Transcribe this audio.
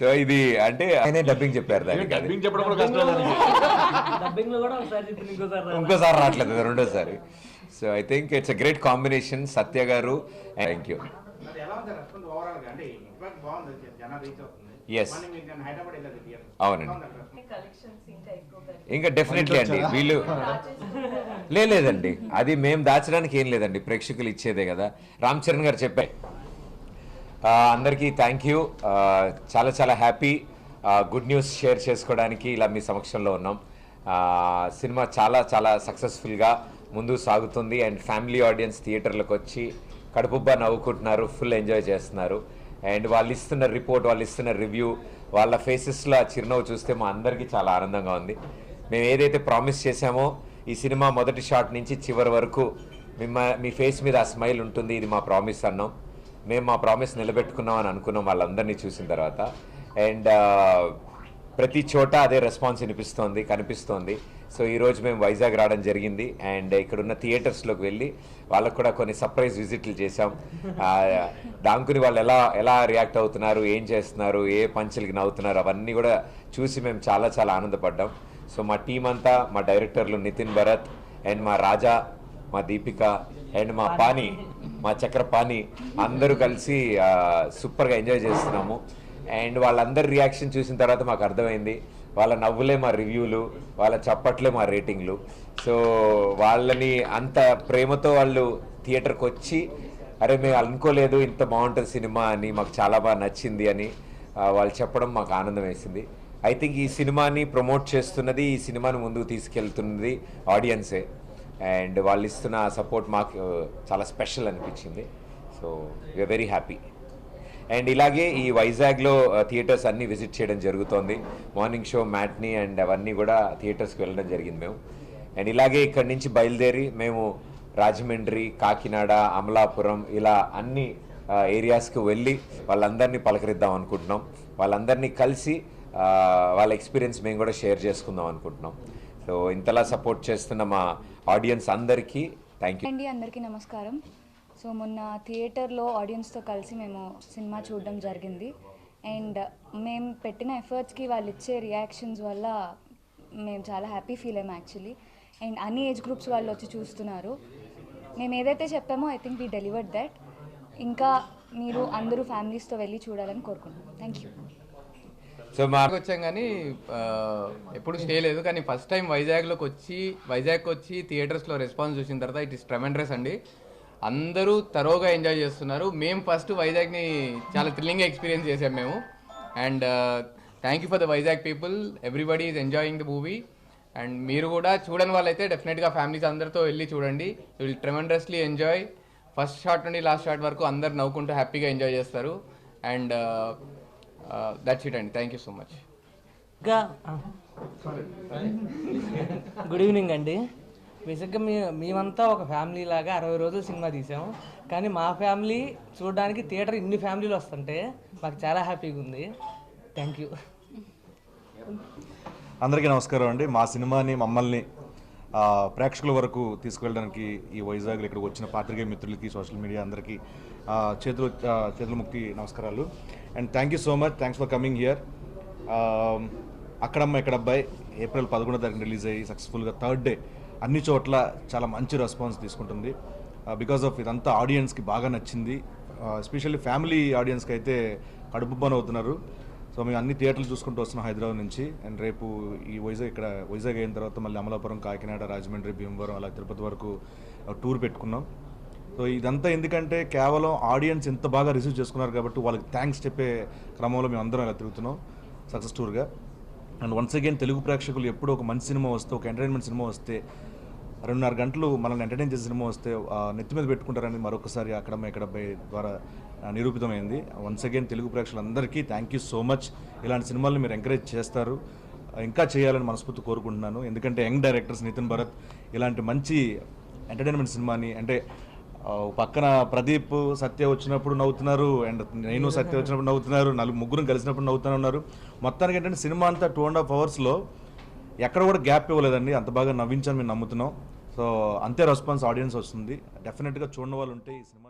So ఇది అంటే ఆయనే డబ్బింగ్ చెప్పారు దానికి. అది డబ్బింగ్ చెప్పడం కూడా కష్టం దానికి. డబ్బింగ్లో కూడా ఒకసారి చెప్పింది ఇంకోసారి రాదా? ఇంకోసారి రావట్లేదు రెండోసారి. So I think it's a great combination Satya garu. Thank you మరి ఎలా ఉంది రెస్పాన్స్ ఓవరాల్గా? అంటే ఇంపాక్ట్ బాగుంది జనాలు రీచ్ అవుతుంది. Yes. మళ్ళీ మీకు నేను హైదరాబాద్ వెళ్ళాలి థియేటర్ అవునండి. కలెక్షన్స్ ఇంకా డెఫినెట్లీ అండి వీళ్ళు. లే- లేదండి. అది మేము దాచడానికి ఏం లేదండి. ప్రేక్షకులు ఇచ్చేదే కదా. రామ్ చరణ్ గారు చెప్పారు. అందరికీ థ్యాంక్ యూ చాలా చాలా హ్యాపీ గుడ్ న్యూస్ షేర్ చేసుకోవడానికి ఇలా మీ సమక్షంలో ఉన్నాం. సినిమా చాలా చాలా సక్సెస్ఫుల్గా ముందుకు సాగుతుంది అండ్ ఫ్యామిలీ ఆడియన్స్ థియేటర్లకు వచ్చి కడుపుబ్బా నవ్వుకుంటున్నారు ఫుల్ ఎంజాయ్ చేస్తున్నారు. అండ్ వాళ్ళు ఇస్తున్న రిపోర్ట్ వాళ్ళు ఇస్తున్న రివ్యూ వాళ్ళ ఫేసెస్లో ఆ చిరునవ్వు చూస్తే మా అందరికీ చాలా ఆనందంగా ఉంది. మేము ఏదైతే ప్రామిస్ చేశామో ఈ సినిమా మొదటి షాట్ నుంచి చివరి వరకు మిమ్మ మీ ఫేస్ మీద ఆ స్మైల్ ఉంటుంది ఇది మా ప్రామిస్ అన్నాం. మేము మా ప్రామిస్ నిలబెట్టుకున్నాం అని అనుకున్నాం వాళ్ళందరినీ చూసిన తర్వాత. అండ్ ప్రతి చోట అదే రెస్పాన్స్ వినిపిస్తోంది కనిపిస్తోంది. సో ఈరోజు మేము వైజాగ్ రావడం జరిగింది. అండ్ ఇక్కడున్న థియేటర్స్లోకి వెళ్ళి వాళ్ళకు కూడా కొన్ని సర్ప్రైజ్ విజిట్లు చేశాం. దాంకుని వాళ్ళు ఎలా ఎలా రియాక్ట్ అవుతున్నారు ఏం చేస్తున్నారు ఏ పంచులకి నవ్వుతున్నారు అవన్నీ కూడా చూసి మేము చాలా చాలా ఆనందపడ్డాం. సో మా టీం అంతా మా డైరెక్టర్లు నితిన్ భరత్ అండ్ మా రాజా మా దీపిక అండ్ మా పాని మా చక్రపాణి అందరూ కలిసి సూపర్గా ఎంజాయ్ చేస్తున్నాము. అండ్ వాళ్ళందరి రియాక్షన్ చూసిన తర్వాత మాకు అర్థమైంది. వాళ్ళ నవ్వులే మా రివ్యూలు వాళ్ళ చప్పట్లే మా రేటింగ్లు. సో వాళ్ళని అంత ప్రేమతో వాళ్ళు థియేటర్కి వచ్చి అరే మేము అనుకోలేదు ఇంత బాగుంటుంది సినిమా అని మాకు చాలా బాగా నచ్చింది అని వాళ్ళు చెప్పడం మాకు ఆనందం వేసింది. ఐ థింక్ ఈ సినిమాని ప్రమోట్ చేస్తున్నది ఈ సినిమాని ముందుకు తీసుకెళ్తున్నది ఆడియన్సే. అండ్ వాళ్ళు ఇస్తున్న సపోర్ట్ మాకు uh, చాలా స్పెషల్ అనిపించింది. So we are very happy and ఇలాగే ఈ వైజాగ్లో థియేటర్స్ అన్నీ విజిట్ చేయడం జరుగుతోంది. మార్నింగ్ షో మ్యాట్ని అండ్ అవన్నీ కూడా థియేటర్స్కి వెళ్ళడం జరిగింది మేము. అండ్ ఇలాగే ఇక్కడి నుంచి బయలుదేరి మేము రాజమండ్రి కాకినాడ అమలాపురం ఇలా అన్ని uh, ఏరియాస్కి వెళ్ళి వాళ్ళందరినీ పలకరిద్దాం అనుకుంటున్నాం. వాళ్ళందరినీ కలిసి uh, వాళ్ళ ఎక్స్పీరియన్స్ మేము కూడా షేర్ చేసుకుందాం అనుకుంటున్నాం. సో ఇంతలా సపోర్ట్ చేస్తున్న మా ఆడియన్స్ అందరికీ థ్యాంక్ యూ అండి అందరికీ నమస్కారం. సో మొన్న థియేటర్లో ఆడియన్స్తో కలిసి మేము సినిమా చూడడం జరిగింది. అండ్ మేము పెట్టిన ఎఫర్ట్స్కి వాళ్ళు ఇచ్చే రియాక్షన్స్ వల్ల మేము చాలా హ్యాపీ ఫీల్ అయ్యాము యాక్చువల్లీ అండ్ అన్ని ఏజ్ గ్రూప్స్ వాళ్ళు వచ్చి చూస్తున్నారు. మేము ఏదైతే చెప్పామో I think we delivered that ఇంకా మీరు అందరూ ఫ్యామిలీస్తో వెళ్ళి చూడాలని కోరుకుంటున్నాం. థ్యాంక్ యూ సో మా వచ్చాం కానీ ఎప్పుడు స్టే లేదు. కానీ ఫస్ట్ టైం వైజాగ్లోకి వచ్చి వైజాగ్ వచ్చి థియేటర్స్లో రెస్పాన్స్ చూసిన తర్వాత ఇట్ ఇస్ ట్రెమెండ్రస్ అండి. అందరూ తరోగా ఎంజాయ్ చేస్తున్నారు. మేము ఫస్ట్ వైజాగ్ని చాలా థ్రిల్లింగ్గా ఎక్స్పీరియన్స్ చేసాం మేము. And thank you for the Vizag people everybody is enjoying the movie and మీరు కూడా చూడని వాళ్ళైతే డెఫినెట్గా ఫ్యామిలీస్ అందరితో వెళ్ళి చూడండి. You will tremendously enjoy first shot నుండి లాస్ట్ షాట్ వరకు అందరు నవ్వుకుంటూ హ్యాపీగా ఎంజాయ్ చేస్తారు. అండ్ దట్స్ ఇట్ అండి థ్యాంక్ యూ సో మచ్ ఇంకా గుడ్ ఈవినింగ్ అండి బేసిక్గా మీ మేమంతా ఒక ఫ్యామిలీ లాగా అరవై రోజులు సినిమా తీసాం. కానీ మా ఫ్యామిలీ చూడడానికి థియేటర్ ఇన్ని ఫ్యామిలీలు వస్తుంటే మాకు చాలా హ్యాపీగా ఉంది. థ్యాంక్ యూ అందరికీ నమస్కారం అండి. మా సినిమాని మమ్మల్ని ఆ, ప్రేక్షకుల వరకు తీసుకువెళ్ళడానికి ఈ వైజాగ్లో ఇక్కడికి వచ్చిన పాత్రికేయ మిత్రులకి సోషల్ మీడియా అందరికీ చేతులు చేతుల ముక్తి నమస్కారాలు. And thank you so much thanks for coming here అక్కడమ్మ ఇక్కడ అబ్బాయి ఏప్రిల్ పదకొండో తారీఖు రిలీజ్ అయ్యి సక్సెస్ఫుల్గా థర్డ్ డే అన్ని చోట్ల చాలా మంచి రెస్పాన్స్ తీసుకుంటుంది. Uh, బికాస్ ఆఫ్ ఇదంతా ఆడియన్స్కి బాగా నచ్చింది. ఎస్పెషల్లీ ఫ్యామిలీ ఆడియన్స్కి అయితే కడుపుబ్బన అవుతున్నారు. సో మేము అన్ని థియేటర్లు చూసుకుంటూ వస్తున్నాం హైదరాబాద్ నుంచి. అండ్ రేపు ఈ వైజాగ్ ఇక్కడ వైజాగ్ అయిన తర్వాత మళ్ళీ అమలాపురం కాకినాడ రాజమండ్రి భీమవరం అలా తిరుపతి వరకు uh, టూర్ పెట్టుకున్నాం. సో ఇదంతా ఎందుకంటే కేవలం ఆడియన్స్ ఎంత బాగా రిసీవ్ చేసుకున్నారు కాబట్టి వాళ్ళకి థ్యాంక్స్ చెప్పే క్రమంలో మేము అందరం ఇలా తిరుగుతున్నాం సక్సెస్ టూర్గా. అండ్ వన్స్ అగైన్ తెలుగు ప్రేక్షకులు ఎప్పుడు ఒక మంచి సినిమా వస్తే ఒక ఎంటర్టైన్మెంట్ సినిమా వస్తే రెండున్నర గంటలు మనల్ని ఎంటర్టైన్ చేసే సినిమా వస్తే నెత్తి మీద పెట్టుకుంటారని మరొకసారి అక్కడ ఇక్కడ ద్వారా నిరూపితమైంది. వన్స్ అగైన్ తెలుగు ప్రేక్షకులందరికీ థ్యాంక్ యూ సో మచ్ ఇలాంటి సినిమాలను మీరు ఎంకరేజ్ చేస్తారు. ఇంకా చేయాలని మనస్ఫూర్తి కోరుకుంటున్నాను. ఎందుకంటే యంగ్ డైరెక్టర్స్ నితిన్ భరత్ ఇలాంటి మంచి ఎంటర్టైన్మెంట్ సినిమాని అంటే పక్కన ప్రదీప్ సత్య వచ్చినప్పుడు నవ్వుతున్నారు అండ్ నేను సత్య వచ్చినప్పుడు నవ్వుతున్నారు నలుగు ముగ్గురు కలిసినప్పుడు నవ్వుతూనే ఉన్నారు. మొత్తానికి ఏంటంటే సినిమా అంతా టూ అండ్ హాఫ్ అవర్స్లో ఎక్కడ కూడా గ్యాప్ ఇవ్వలేదండి. అంత బాగా నవ్వించాను మేము నమ్ముతున్నాం. సో అంతే రెస్పాన్స్ ఆడియన్స్ వస్తుంది. డెఫినెట్గా చూడని వాళ్ళు ఉంటే ఈ సినిమా